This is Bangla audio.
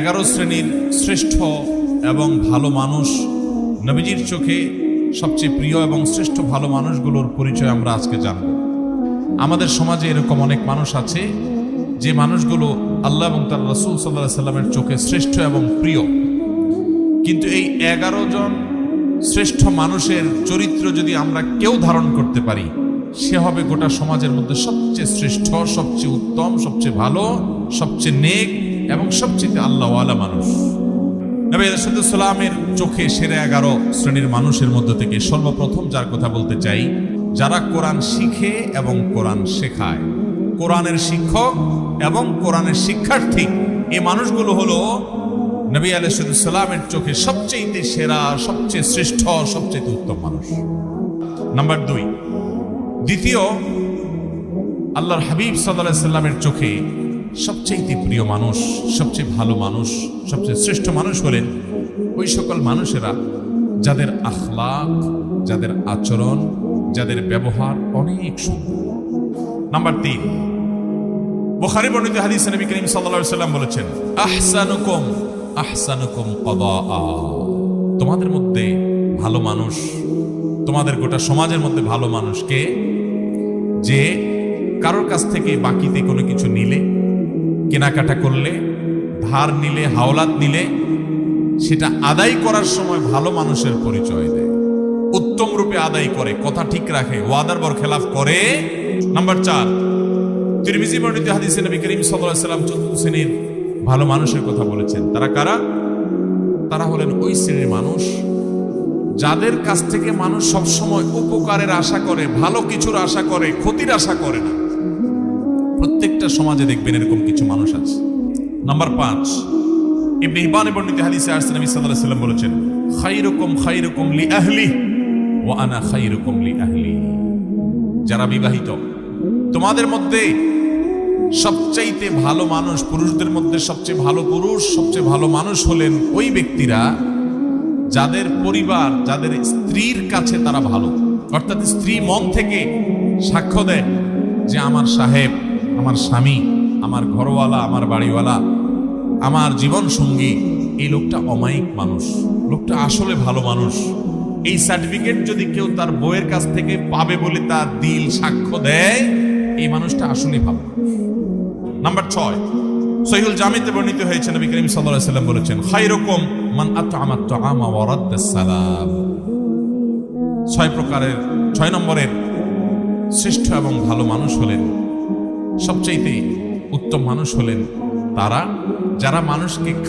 এগারো শ্রেণির শ্রেষ্ঠ এবং ভালো মানুষ নবীজির চোখে সবচেয়ে প্রিয় এবং শ্রেষ্ঠ ভালো মানুষগুলোর পরিচয় আমরা আজকে জানব। আমাদের সমাজে এরকম অনেক মানুষ আছে, যে মানুষগুলো আল্লাহ এবং তার রসুল সাল্লাহ সাল্লামের চোখে শ্রেষ্ঠ এবং প্রিয়। কিন্তু এই এগারো জন শ্রেষ্ঠ মানুষের চরিত্র যদি আমরা কেউ ধারণ করতে পারি, সে হবে গোটা সমাজের মধ্যে সবচেয়ে শ্রেষ্ঠ, সবচেয়ে উত্তম, সবচেয়ে ভালো, সবচেয়ে নেক এবং সবচেয়ে আল্লাহওয়ালা মানুষ। নবী সালামের চোখে সেরা এগারো শ্রেণির মানুষের মধ্য থেকে সর্বপ্রথম যার কথা বলতে চাই, যারা কোরআন শিখে এবং কোরআন শেখায়। কোরআনের শিক্ষক এবং কোরআনের শিক্ষার্থী। এই মানুষগুলো হলো নবী আলাইসালামের চোখে সবচেয়ে সেরা, সবচেয়ে শ্রেষ্ঠ, সবচেয়ে উত্তম মানুষ। নাম্বার দুই। দ্বিতীয়, আল্লাহর হাবিব সাল্লাহ সাল্লামের চোখে সবচেয়ে প্রিয় মানুষ, সবচেয়ে ভালো মানুষ, সবচেয়ে শ্রেষ্ঠ মানুষ হলেন ওই সকল মানুষেরা যাদের আখলাক, যাদের আচরণ, যাদের ব্যবহার অনেক সুন্দর। নাম্বার তিন, বুখারী বর্ণিত হাদিস নবী করিম আলাইহি সাল্লাম বলেছেন, আহসানুকুম আহসানুকুম তোমাদের মধ্যে ভালো মানুষ, তোমাদের গোটা সমাজের মধ্যে ভালো মানুষকে যে কারোর কাছ থেকে বাকিতে কোনো কিছু নিলে কেনাকাটা করলে, ধার নিলে, হাওলাত নিলে, সেটা আদায় করার সময় ভালো মানুষের পরিচয় দেয়। উত্তম রূপে আদায় করে, কথা ঠিক রাখে, ওয়াদার বর খেলাফ করে। নাম্বার চার, তিরমিজি বর্ণিত হাদিসে নবী করিম সাল্লাম চতুর্থ শ্রেণির ভালো মানুষের কথা বলেছেন। তারা কারা? তারা হলেন ওই শ্রেণির মানুষ যাদের কাছ থেকে মানুষ সব সময় উপকারের আশা করে, ভালো কিছুর আশা করে, ক্ষতির আশা করে না। প্রত্যেকটা সমাজে দেখবেন এরকম কিছু মানুষ আছে। নাম্বার পাঁচ, ইবনে হিবানে বর্ণিত হাদিসে আসছে নবী সাল্লাল্লাহু আলাইহি সাল্লাম বলেছেন খাইরুকুম খাইরুকুম লি আহলি ওয়া আনা খাইরুকুম লি আহলি যারা বিবাহিত, তোমাদের মধ্যে সবচাইতে ভালো মানুষ, পুরুষদের মধ্যে সবচেয়ে ভালো পুরুষ, সবচেয়ে ভালো মানুষ হলেন ওই ব্যক্তিরা যাদের পরিবার, যাদের স্ত্রীর কাছে তারা ভালো। অর্থাৎ স্ত্রী মন থেকে সাক্ষ্য দেয় যে আমার সাহেব আমার স্বামী, আমার ঘরওয়ালা, আমার বাড়িওয়ালা, আমার জীবন সঙ্গী এই লোকটা অমায়িক মানুষ। লোকটা আসলে ভালো মানুষ। এই সার্টিফিকেট যদি কেউ তার বইয়ের কাছ থেকে পাবে বলে তার দিল, সাক্ষ্য দেয়, এই মানুষটা আসলে ভালো নাম্বার ছয়, সহিহুল জামিতে বর্ণিত হয়েছে নবী করিম সাল্লাম বলেছেন, খায়রুকুম মান আত'আমা আত-তাআমা ওয়া রাদ্দা সালাম। ছয় প্রকারের, ছয় নম্বরের, শ্রেষ্ঠ এবং ভালো মানুষ হলেন সবচাইতে উত্তম মানুষ হলেন তারা যারা মানুষকে